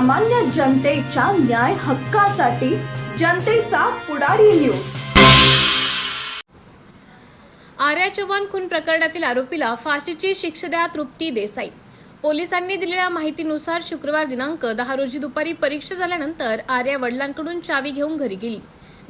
सामान्य जनतेच्या न्याय हक्कासाठी जनतेचा पुढारी न्यूज आर्या चव्हाण खून प्रकरणातील आरोपीला फाशीची शिक्षा द्या तृप्ती देसाई. पोलिसांनी दिलेल्या माहितीनुसार शुक्रवार दिनांक दहा रोजी दुपारी परीक्षा झाल्यानंतर आर्या वडिलांकडून चावी घेऊन घरी गेली.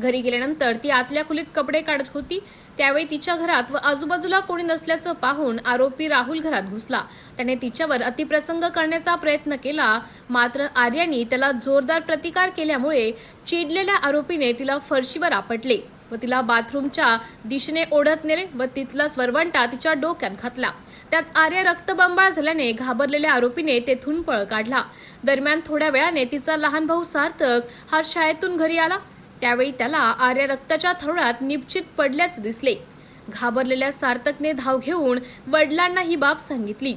घरी गेल्यानंतर ती आतल्या खोलीत कपडे काढत होती. त्यावेळी तिच्या घरात व आजूबाजूला कोणी नसल्याचं पाहून आरोपी राहुल घरात घुसला. त्याने तिच्यावर अतिप्रसंग करण्याचा प्रयत्न केला. मात्र आर्याने त्याला जोरदार प्रतिकार केल्यामुळे चिडलेल्या आरोपीने तिला फरशीवर आपटले व तिला बाथरूमच्या दिशेने ओढत नेले व तिथलाच वरवंटा तिच्या डोक्यात घातला. त्यात आर्या रक्तबंबाळ झाल्याने घाबरलेल्या आरोपीने तेथून पळ काढला. दरम्यान थोड्या वेळाने तिचा लहान भाऊ सार्थक हा शाळेतून घरी आला. त्यावेळी त्याला आर्या रक्ताच्या थरोळ्यात निश्चित पडल्याचे दिसले. घाबरलेल्या सार्थकने धाव घेऊन वडिलांना ही बाब सांगितली.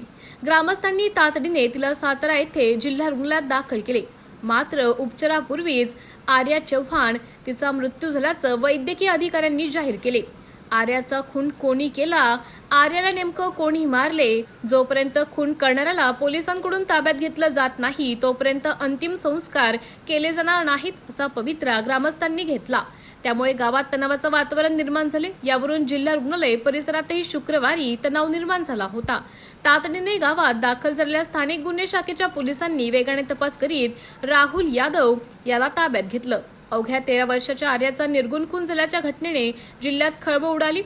ग्रामस्थांनी तातडीने तिला सातारा येथे जिल्हा रुग्णालयात दाखल केले. मात्र उपचारापूर्वीच आर्या चव्हाण तिचा मृत्यू झाल्याचं वैद्यकीय अधिकाऱ्यांनी जाहीर केले. आर्याचा खून कोणी केला? आर्याला नेमकं कोणी मारले? जोपर्यंत खून करणाऱ्याला पोलिसांकडून ताब्यात घेतलं जात नाही तोपर्यंत अंतिम संस्कार केले जाणार नाहीत असा पवित्रा ग्रामस्थांनी घेतला. त्यामुळे गावात तणावाचं वातावरण निर्माण झाले. यावरून जिल्हा रुग्णालय परिसरातही शुक्रवारी तणाव निर्माण झाला होता. तातडीने गावात दाखल झालेल्या स्थानिक गुन्हे शाखेच्या पोलिसांनी वेगाने तपास करीत राहुल यादव याला ताब्यात घेतलं. अवघ्या तेरा वर्षाच्या आर्याचा निर्गुण खून झाल्याच्या घटनेने जिल्ह्यात खळबळ उडाली.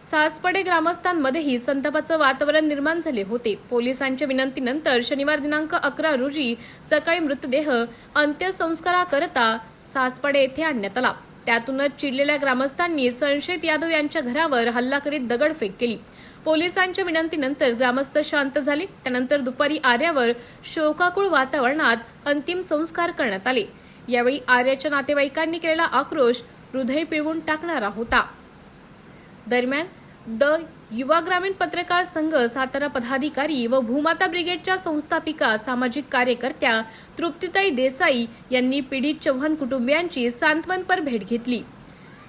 सासपडे ग्रामस्थांमध्येही संतापाचं वातावरण निर्माण झाले होते. पोलिसांच्या विनंतीनंतर शनिवार दिनांक अकरा रोजी सकाळी मृतदेह अंत्यसंस्काराकरता सासपडे येथे आणण्यात आला. त्यातूनच चिडलेल्या ग्रामस्थांनी संशयित यादव यांच्या घरावर हल्ला करीत दगडफेक केली. पोलिसांच्या विनंतीनंतर ग्रामस्थ शांत झाले. त्यानंतर दुपारी आर्यावर शोकाकुळ वातावरणात अंतिम संस्कार करण्यात आले. यावेळी आर्याच्या नातेवाईकांनी केलेला आक्रोश हृदय पिळवून टाकणारा होता. दरम्यान द युवा ग्रामीण पत्रकार संघ सातारा पदाधिकारी व भूमाता ब्रिगेडच्या संस्थापिका सामाजिक कार्यकर्त्या तृप्तिताई देसाई यांनी पीडित चव्हाण कुटुंबियांची सांत्वनपर भेट घेतली.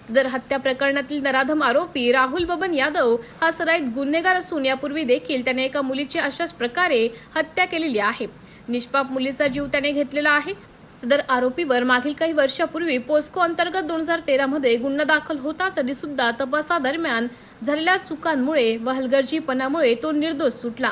सदर हत्या प्रकरणातील नराधम आरोपी राहुल बबन यादव हा सराईत गुन्हेगार असून यापूर्वी देखील त्याने एका मुलीची अशाच प्रकारे हत्या केलेली आहे. निष्पाप मुलीचा जीव त्याने घेतलेला आहे. सदर आरोपीवर मागील काही वर्षापूर्वी पोस्को अंतर्गत दोन हजार तेरामध्ये गुन्हा दाखल होता तरी सुद्धा तपासादरम्यान झालेल्या चुकांमुळे व हलगर्जीपणामुळे तो निर्दोष सुटला.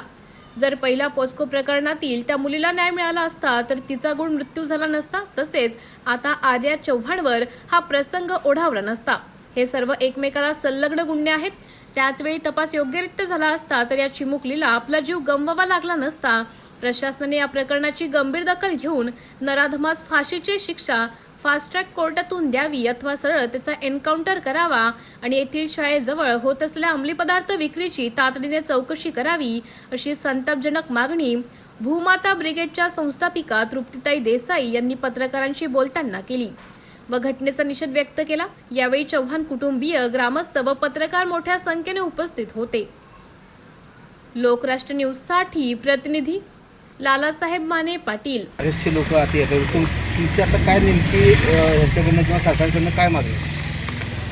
जर पहिल्या पोस्को प्रकरणातील त्या मुलीला न्याय मिळाला असता तर तिचा गुण मृत्यू झाला नसता तसेच आता आर्या चव्हाणवर हा प्रसंग ओढावला नसता. हे सर्व एकमेकाला संलग्न गुन्हे आहेत. त्याचवेळी तपास योग्यरित्या झाला असता तर या चिमुकलीला आपला जीव गमवावा लागला नसता प्रशासनाने या प्रकरणाची गंभीर दखल घेऊन नराधमास फाशीची शिक्षा फास्ट ट्रॅक कोर्टातून द्यावी अथवा सरळ त्याचा एन्काउंटर करावा आणि येथील शाळेजवळ होत असलेल्या अंमली पदार्थ विक्रीची तातडीने चौकशी करावी अशी संतापजनक मागणी भूमाता ब्रिगेडच्या संस्थापिका तृप्तीताई देसाई यांनी पत्रकारांशी बोलताना केली. व घटनेचा निषेध व्यक्त केला. यावेळी चव्हाण कुटुंबीय ग्रामस्थ व पत्रकार मोठ्या संख्येने उपस्थित होते. लोकराष्ट्र न्यूजसाठी प्रतिनिधी लालासाहेब माने पाटील. बरेचसे लोक आता येतात. तुम तुमची आता काय नेमकी अ, ह्याच्याकडनं किंवा सरकारकडनं काय मागणी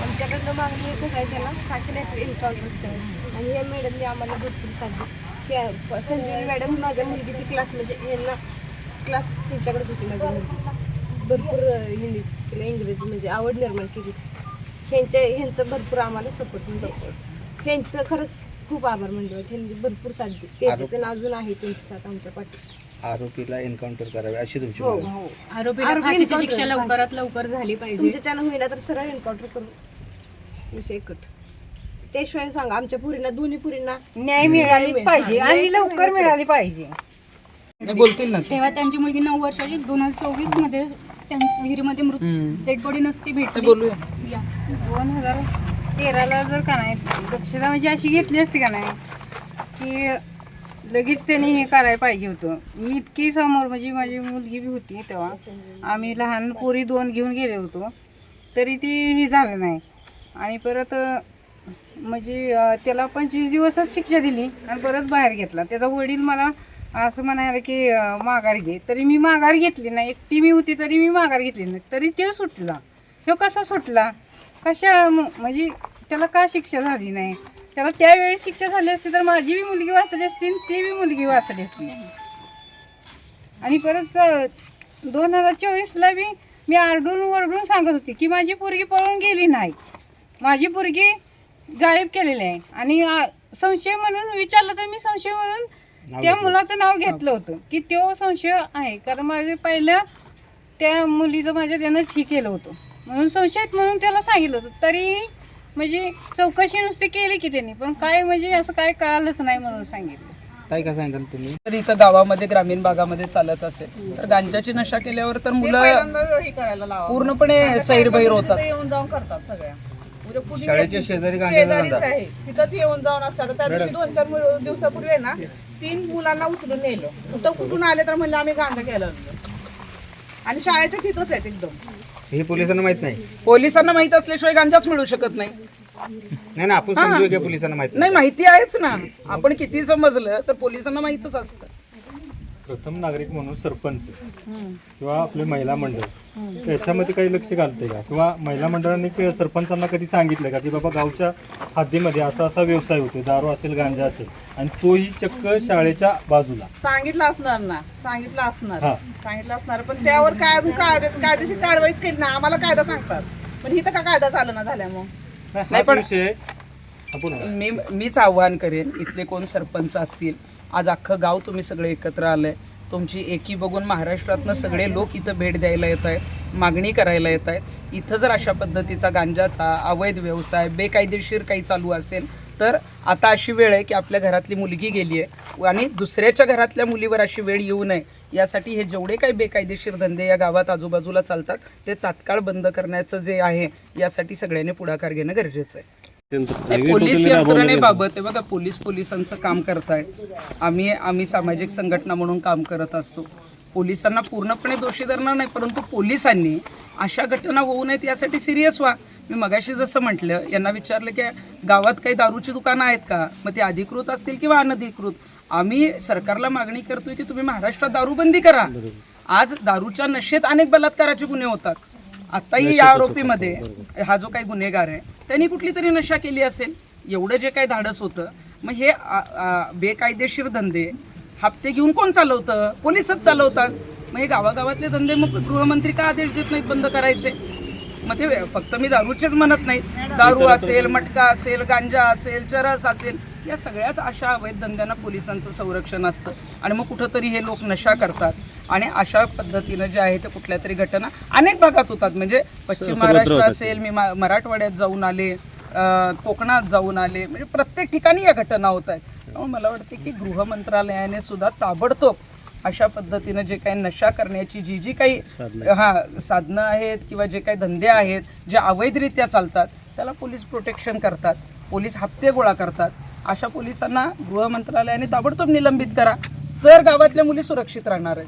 आमच्याकडनं मागणी एकच आहे त्याला? फाशीला एन्काउंटर करायला आणि या मॅडमने आम्हाला भरपूर साधली प- संजीवनी मॅडम माझ्या मुलगीची क्लास म्हणजे यांना क्लास त्यांच्याकडेच होती माझी मुलगी. भरपूर हिंदी तिला इंग्रजी म्हणजे आवड निर्माण केली. ह्यांच्या ह्यांचं भरपूर आम्हाला सपोर्ट म्हणजे ह्यांचं खरंच खूप आभार म्हणजे ह्यांनी भरपूर साथ दिली ते पण अजून आहे त्यांची साथ आमच्या पाठीशी. आरोपीला एन्काउंटर करावे अशी तुमची हो मागणी हो. आरोपीला आरोपी फाशीची encounter शिक्षा. लवकरात लवकर झाली पाहिजे. तुमच्या त्यानं होईना तर सरळ एन्काउंटर करू. विषय कट त्याशिवाय सांगा आमच्या पुरींना दोन्ही पुरींना न्याय मिळालीच पाहिजे आणि लवकर मिळाली. पाहिजे. तेव्हा त्यांची मुलगी नऊ वर्षाची दोन हजार चोवीसमध्ये त्यांच्या विहिरीमध्ये मृत डेड बॉडी नसती भेटली. या. दोन हजार तेराला जर का नाही दक्षता म्हणजे अशी घेतली असती का नाही की लगेच त्यांनी हे करायला पाहिजे होतं. मी इतकी समोर म्हणजे माझी मुलगी बी होती तेव्हा. आम्ही लहान पोरी दोन घेऊन गेलो होतो. तरी ती हे झालं नाही. आणि परत म्हणजे त्याला पंचवीस दिवसच शिक्षा दिली आणि परत बाहेर घेतला. त्याचा वडील मला असं म्हणायला की माघार घे. तरी मी माघार घेतली नाही. एकटी मी होती तरी मी माघार घेतली नाही. तरी तो सुटला. ह्यो कसा सुटला? कशा म्हणजे त्याला का शिक्षा झाली नाही? त्याला त्यावेळेस शिक्षा झाली असती तर माझी बी मुलगी वाचली असती ती बी मुलगी वाचली असती. आणि परत दोन हजार चोवीसला बी मी आरडून वरडून सांगत होती की माझी पोरगी पळून गेली नाही. माझी पोरगी गायब केलेली आहे. आणि संशय म्हणून विचारलं तर मी संशय म्हणून त्या. मुलाचं नाव घेतलं होतं की तो संशय आहे. कारण माझे पहिलं त्या मुलीचं माझ्या त्यानंच ही केलं होतं. म्हणून संशयित म्हणून त्याला सांगितलं होतं. तरीही म्हणजे चौकशी नुसती केली की त्यांनी पण काय म्हणजे असं काय कळालंच नाही म्हणून सांगितलं. काय काय सांगाल तुम्ही? तर इथं गावामध्ये ग्रामीण भागामध्ये चालत असेल तर गांजाची नशा केल्यावर तर मुलं पूर्णपणे सैरभैर होतात. येऊन जाऊन करतात सगळ्या. म्हणजे शाळेच्या शेजारी शेजारीच आहे. तिथंच येऊन जाऊन असतात. त्या दिवशी दोन चार मु- दिवसापूर्वी आहे ना तीन मुलांना उचलून नेलं. कुठं कुठून आले तर म्हणलं आम्ही गांजा केलं आणि शाळेच्या तिथंच आहेत एकदम. हे पोलिसांना माहीत नाही. पोलिसांना माहीत असल्याशिवाय गांजाच मिळू शकत नाही. नाही ना आपण समजूया की पोलिसांना माहीत नाही माहिती आहेच ना. आपण किती समजलं तर पोलिसांना माहितच असतं. प्रथम नागरिक म्हणून सरपंच किंवा आपले महिला मंडळ. त्याच्यामध्ये काही लक्ष घालते का? किंवा महिला मंडळांनी कि- सरपंचांना कधी सांगितलं का की बाबा गावच्या हद्दीमध्ये असा असा व्यवसाय होतो दारू असेल गांजा असेल आणि तोही चक्क शाळेच्या बाजूला? सांगितलं असणार ना सांगितलं असणार. हा. सांगितलं असणार पण त्यावर काय अजून कायदे- कायदेशीर कारवाईच केली ना आम्हाला कायदा सांगतात. पण इथं का कायदा चालना झाल्या मग? नाही, पण- विषय मी मीच आव्हान करेन इथले कोण सरपंच असतील. आज अख्खं गाव तुम्ही सगळे एकत्र आलंय. तुमची एकी बघून महाराष्ट्रातनं सगळे लोक इथं भेट द्यायला येत आहेत मागणी करायला येत आहेत. इथं जर अशा पद्धतीचा गांजाचा अवैध व्यवसाय बेकायदेशीर काही चालू असेल तर आता अशी वेळ आहे की आपल्या घरातली मुलगी गेली आहे आणि दुसऱ्याच्या घरातल्या मुलीवर अशी वेळ येऊ नये. यासाठी हे जेवढे काही बेकायदेशीर धंदे या गावात आजूबाजूला चालतात ते तात्काळ बंद करण्याचं जे आहे यासाठी सगळ्यांनी पुढाकार घेणं गरजेचं आहे. नाही, पोलीस यंत्रणेबाबत हे बघा पोलीस पोलिसांचं काम करतायत. आम्ही आम्ही सामाजिक संघटना म्हणून काम करत असतो. पोलिसांना पूर्णपणे दोषी धरणार नाही परंतु पोलिसांनी अशा घटना होऊ नयेत यासाठी सिरियस व्हा. मी मगाशी जसं म्हटलं यांना विचारलं की गावात काही दारूची दुकानं आहेत का? मग ती अधिकृत असतील किंवा अनधिकृत? आम्ही सरकारला मागणी करतोय की तुम्ही महाराष्ट्रात दारूबंदी करा. आज दारूच्या नशेत अनेक बलात्काराचे गुन्हे होतात. आताही या आरोपीमध्ये हा जो काही गुन्हेगार आहे त्यांनी कुठली तरी नशा केली असेल? एवढं जे काही धाडस होतं मग हे बेकायदेशीर धंदे हप्ते घेऊन कोण चालवतं? पोलिसच चालवतात. मग हे गावागावातले धंदे मग गृहमंत्री का आदेश देत नाहीत बंद करायचे? मग ते फक्त मी दारूचेच म्हणत नाही. दारू असेल मटका असेल गांजा असेल चरस असेल या सगळ्याच अशा अवैध धंद्यांना पोलिसांचं संरक्षण असतं. आणि मग कुठंतरी हे लोक नशा करतात. आणि अशा पद्धतीनं जे आहे ते कुठल्या तरी घटना अनेक भागात होतात. म्हणजे पश्चिम महाराष्ट्र असेल मी मराठवाड्यात जाऊन आले कोकणात जाऊन आले म्हणजे प्रत्येक ठिकाणी या घटना होत आहेत. त्यामुळे मला वाटते की गृह मंत्रालयाने सुद्धा ताबडतोब अशा पद्धतीनं जे काही नशा करण्याची जी जी काही हा साधनं आहेत किंवा जे काही धंदे आहेत जे अवैधरित्या चालतात त्याला पोलीस प्रोटेक्शन करतात पोलीस हप्ते गोळा करतात. अशा पोलिसांना गृह मंत्रालयाने ताबडतोब निलंबित करा. तर गावातल्या मुली सुरक्षित राहणार आहेत.